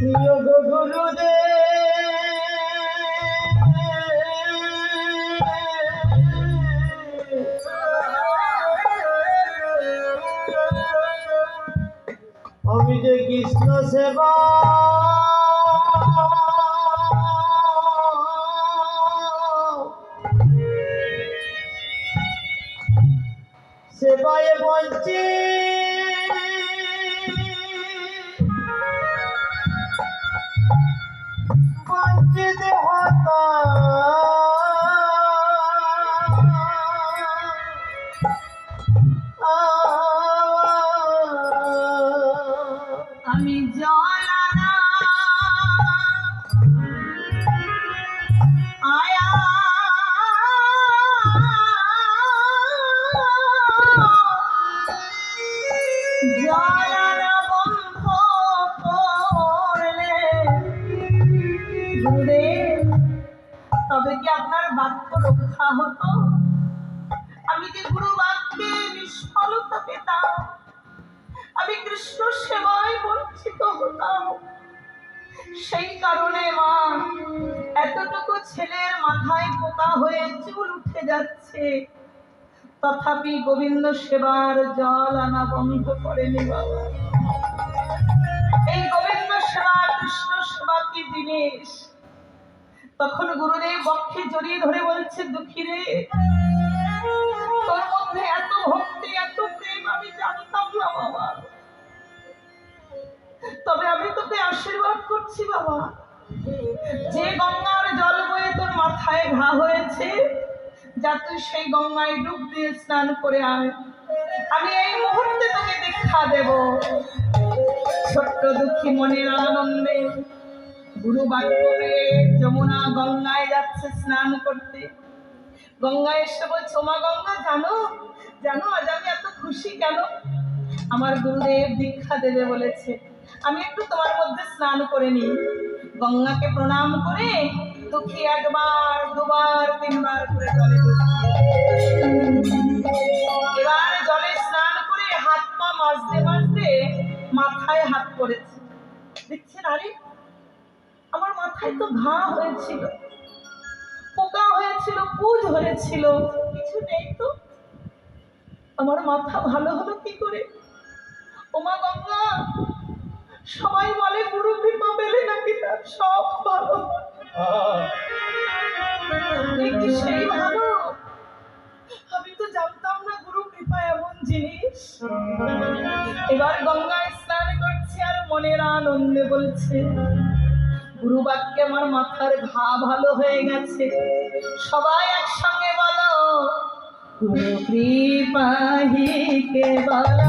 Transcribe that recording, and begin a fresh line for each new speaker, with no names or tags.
যোগ গুরুদে আমি যে কৃষ্ণ সেবা সেবায় বঞ্চে বঞ্চিত হতা।
আমি জলানা। আয়া। জলানা। তবে কি আপনার বাক্য রক্ষা হতো? আমি যে গুরু বাক্যে নিষ্ফলতা পেতাম, আমি কৃষ্ণ সেবায় বঞ্চিত হতাম। সেই কারণে মা, এতটুকু ছেলের মাথায় পোকা হয়ে চুল উঠে যাচ্ছে। তথাপি গোবিন্দ সেবার জল আনা বন্ধ করেনি বাবা। তখন গুরুদেব বক্ষে জড়িয়ে ধরে বলছে দুঃখী রে তোর মধ্যে এত ভক্তি, এত প্রেম, আমি জানতাম না বাবা। তবে আমি তোকে আশীর্বাদ করছি বাবা। যে গঙ্গার জল বয়ে তোর মাথায় ঘা হয়েছে, যা তুই সেই গঙ্গায় ডুব দিয়ে স্নান করে আয়। আমি এই মুহূর্তে তোকে দীক্ষা দেব। ছোট্ট দুঃখী মনের আনন্দে গুরু বাক্য যমুনা গঙ্গায় যাচ্ছে স্নান করতে। গঙ্গা এসে বলছে মা গঙ্গা, জানো? জানো, আজ আমি এত খুশি কেন? আমার গুরুদেব দীক্ষা দেবে বলেছে, আমি একটু তোমার মধ্যে স্নান করে নিই। গঙ্গাকে প্রণাম করে দুঃখী একবার, দুবার, তিনবার করে জলে এবার জলে স্নান করে হাত পা মাজতে মাজতে মাথায় হাত পড়েছে। দেখছেন আরে আমার মাথায় তো ঘা হয়েছিল। পোকা হয়েছিল, পুজ হয়েছিল, কিছু নেই তো। আমার মাথা ভালো হলো কি করে? ওমা গঙ্গা, সবাই বলে গুরু কৃপা পেলে নাকি তার সব ভালো সেই ভালো? আমি তো জানতাম না গুরু কৃপা এমন জিনিস। এবার গঙ্গায় স্নান করছে আর মনের আনন্দে বলছে গুরু বাক্যে আমার মাথার ঘা ভালো হয়ে গেছে। সবাই একসঙ্গে বলো গুরু কৃপা কে বলা